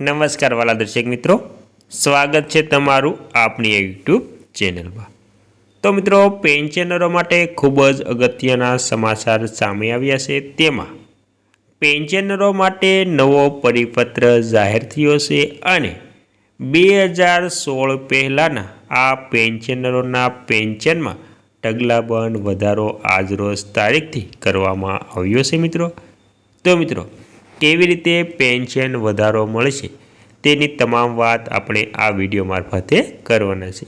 નમસ્કાર વાલા દર્શક મિત્રો, સ્વાગત છે તમારું આપણી યુટ્યુબ ચેનલમાં. તો મિત્રો પેન્શનરો માટે ખૂબ જ અગત્યના સમાચાર સામે આવ્યા છે. તેમાં પેન્શનરો માટે નવો પરિપત્ર જાહેર થયો છે અને બે હજાર સોળ પહેલાંના આ પેન્શનરોના પેન્શનમાં ઢગલાબંધ વધારો આજરોજ તારીખથી કરવામાં આવ્યો છે મિત્રો. તો મિત્રો કેવી રીતે પેન્શન વધારો મળશે તેની તમામ વાત આપણે આ વીડિયો મારફતે કરવાના છે.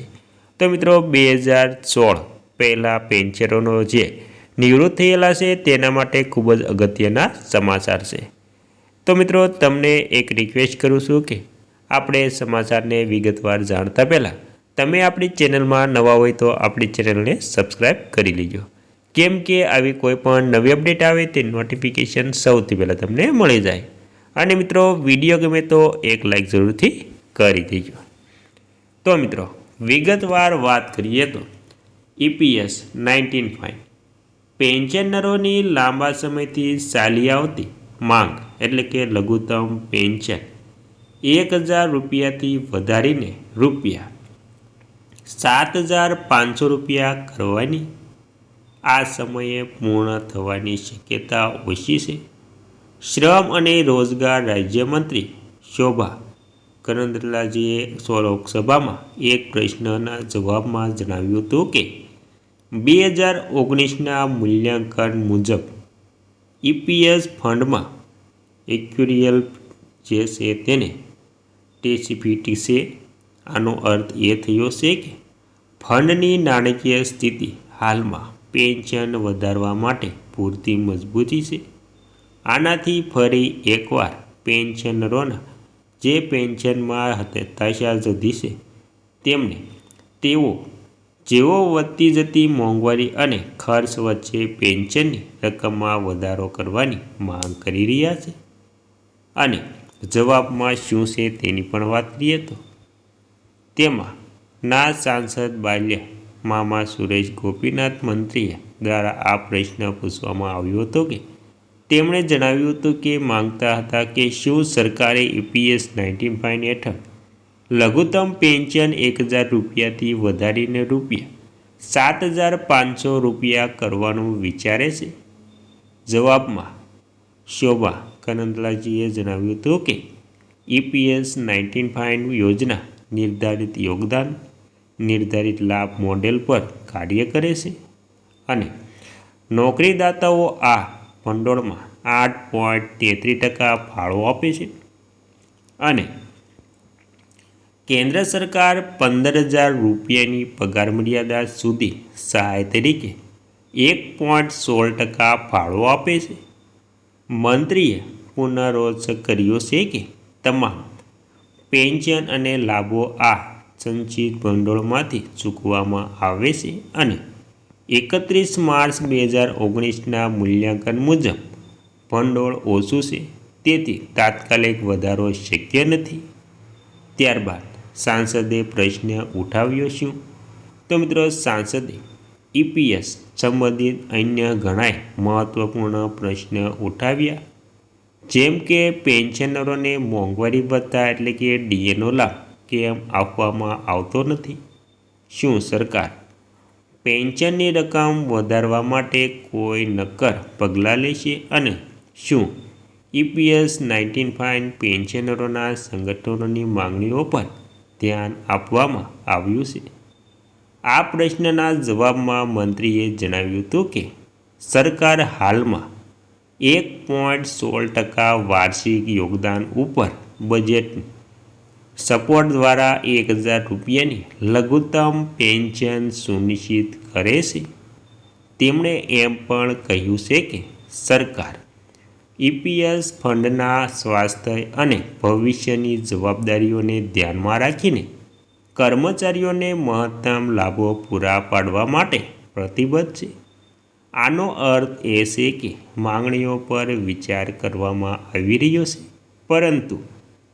તો મિત્રો, બે હજાર સોળ પહેલાં પેન્શનરોનો જે નિવૃત્ત થયેલા છે, તેના માટે ખૂબ જ અગત્યના સમાચાર છે. તો મિત્રો, તમને એક રિક્વેસ્ટ કરું છું કે આપણે સમાચારને વિગતવાર જાણતા પહેલાં તમે આપણી ચેનલમાં નવા હોય તો આપણી ચેનલને સબસ્ક્રાઈબ કરી લેજો. કેમ કે આવી કોઈ પણ નવી અપડેટ આવે તે નોટિફિકેશન સૌથી પહેલાં તમને મળી જાય. અને મિત્રો વીડિયો ગમે તો એક લાઈક જરૂરથી કરી દેજો. તો મિત્રો, વિગતવાર વાત કરીએ તો ઈપીએસ નાઇન્ટીન ફાઇવ પેન્શનરોની લાંબા સમયથી ચાલી આવતી માંગ, એટલે કે લઘુત્તમ પેન્શન એક હજાર રૂપિયાથી વધારીને રૂપિયા સાત હજાર પાંચસો રૂપિયા કરવાની આ સમયે પૂર્ણ થવાની શક્યતા ઓછી છે. શ્રમ અને રોજગાર રાજ્યમંત્રી શોભા કરંદલાજીએ લોકસભામાં એક પ્રશ્નના જવાબમાં જણાવ્યું હતું કે, બે હજાર ઓગણીસના મૂલ્યાંકન મુજબ ઈપીએસ ફંડમાં એક્યુરિયલ જે છે તેને ટેસિફિટી છે. આનો અર્થ એ થયો છે કે, ફંડની નાણાકીય સ્થિતિ હાલમાં પેન્શન વધારવા માટે પૂરતી મજબૂતી છે. આનાથી ફરી એકવાર પેન્શનરોના જે પેન્શનમાં હતાશા જતી છે, તેમને તેઓ જેઓ વધતી જતી મોંઘવારી અને ખર્ચ વચ્ચે પેન્શનની રકમમાં વધારો કરવાની માંગ કરી રહ્યા છે. અને જવાબમાં શું છે તેની પણ વાત કરીએ તો, તેમાં ના સાંસદ બાલ્ય મામા સુરેશ ગોપીનાથ મંત્રીએ દ્વારા આ પ્રશ્ન પૂછવામાં આવ્યો હતો કે, તેમણે જણાવ્યું હતું કે માંગતા હતા કે શું સરકારે ઈપીએસ નાઇન્ટીન ફાઇન હેઠળ લઘુત્તમ પેન્શન એક હજાર રૂપિયાથી વધારીને રૂપિયા સાત હજાર પાંચસો રૂપિયા કરવાનું વિચારે છે? જવાબમાં શોભા કનંદલાજીએ જણાવ્યું હતું કે ઈપીએસ નાઇન્ટીન ફાઇન યોજના નિર્ધારિત યોગદાન નિર્ધારિત લાભ મોડેલ પર કાર્ય કરે છે. અને નોકરીદાતાઓ આ ભંડોળમાં આઠ પોઈન્ટ તેત્રીસ ટકા ફાળો આપે છે. અને કેન્દ્ર સરકાર પંદર હજાર રૂપિયાની પગાર મર્યાદા સુધી સહાય તરીકે એક પોઈન્ટ સોળ ટકા ફાળો આપે છે. મંત્રીએ પુનરોચ્ચ કર્યો છે કે તમામ પેન્શન અને લાભો આ સંચિત ભંડોળમાંથી ચૂકવવામાં આવે છે અને એકત્રીસ માર્ચ બે હજાર ઓગણીસના મૂલ્યાંકન મુજબ ભંડોળ ઓછું છે. તેથી તાત્કાલિક વધારો શક્ય નથી. ત્યારબાદ સાંસદે પ્રશ્ન ઉઠાવ્યો શું? તો મિત્રો, સાંસદે ઈપીએસ સંબંધિત અન્ય ઘણાય મહત્વપૂર્ણ પ્રશ્ન ઉઠાવ્યા. જેમ કે પેન્શનરોને મોંઘવારી ભત્તા એટલે કે ડીએનો લાભ. કેમ આપવામાં આવતો નથી? શું સરકાર પેન્શનની રકમ વધારવા માટે કોઈ નક્કર પગલાં લેશે અને શું ઈપીએસ નાઇન્ટીન ફાઇન પેન્શનરોના સંગઠનોની માંગણીઓ પર ધ્યાન આપવામાં આવ્યું છે? આ પ્રશ્નના જવાબમાં મંત્રીએ જણાવ્યું હતું કે સરકાર હાલમાં એક પોઈન્ટ સોળ ટકા વાર્ષિક યોગદાન ઉપર બજેટ સપોર્ટ દ્વારા એક હજાર રૂપિયાની લઘુત્તમ પેન્શન સુનિશ્ચિત કરે છે. તેમણે એમ પણ કહ્યું છે કે સરકાર ઈપીએસ ફંડના સ્વાસ્થ્ય અને ભવિષ્યની જવાબદારીઓને ધ્યાનમાં રાખીને કર્મચારીઓને મહત્તમ લાભો પૂરા પાડવા માટે પ્રતિબદ્ધ છે. આનો અર્થ એ છે કે માંગણીઓ પર વિચાર કરવામાં આવી રહ્યો છે. પરંતુ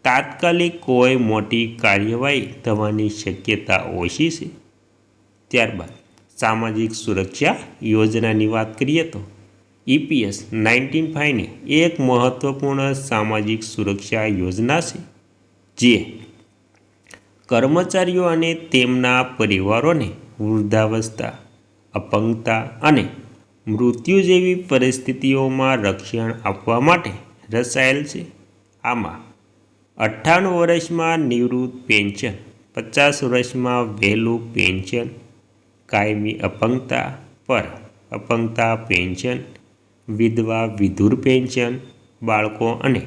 તાત્કાલિક કોઈ મોટી કાર્યવાહી થવાની શક્યતા ઓછી છે? ત્યારબાદ સામાજિક સુરક્ષા યોજનાની વાત કરીએ તો ઈપીએસ નાઇન્ટીન ફાઇવને એક મહત્ત્વપૂર્ણ સામાજિક સુરક્ષા યોજના છે, જે કર્મચારીઓ અને તેમના પરિવારોને વૃદ્ધાવસ્થા, અપંગતા અને મૃત્યુ જેવી પરિસ્થિતિઓમાં રક્ષણ આપવા માટે રચાયેલ છે. આમાં અઠ્ઠાણું વર્ષમાં નિવૃત્ત પેન્શન, પચાસ વર્ષમાં વહેલું પેન્શન, કાયમી અપંગતા પર અપંગતા પેન્શન, વિધવા વિધુર પેન્શન, બાળકો અને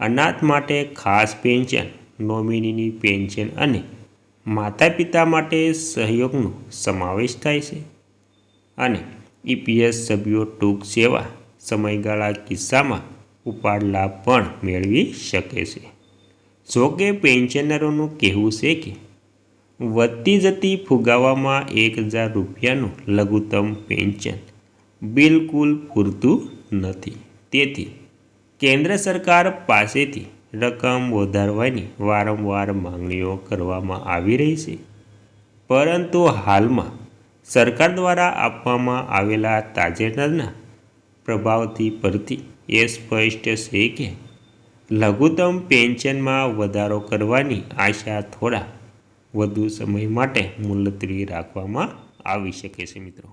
અનાથ માટે ખાસ પેન્શન, નોમિનીની પેન્શન અને માતા પિતા માટે સહયોગનો સમાવેશ થાય છે. અને ઈપીએસ સભ્યો ટૂંક સેવા સમયગાળા કિસ્સામાં ઉપાડ લાભ પણ મેળવી શકે છે. જોકે પેન્શનરોનું કહેવું છે કે વધતી જતી ફુગાવામાં એક હજાર રૂપિયાનું લઘુત્તમ પેન્શન બિલકુલ પૂરતું નથી. તેથી કેન્દ્ર સરકાર પાસેથી રકમ વધારવાની વારંવાર માંગણીઓ કરવામાં આવી રહી છે. પરંતુ હાલમાં સરકાર દ્વારા આપવામાં આવેલા તાજેતરના પ્રભાવથી પરથી એ સ્પષ્ટ છે કે લઘુત્તમ પેન્શનમાં વધારો કરવાની આશા થોડા વધુ સમય માટે મુલતવી રાખવામાં આવી શકે છે મિત્રો.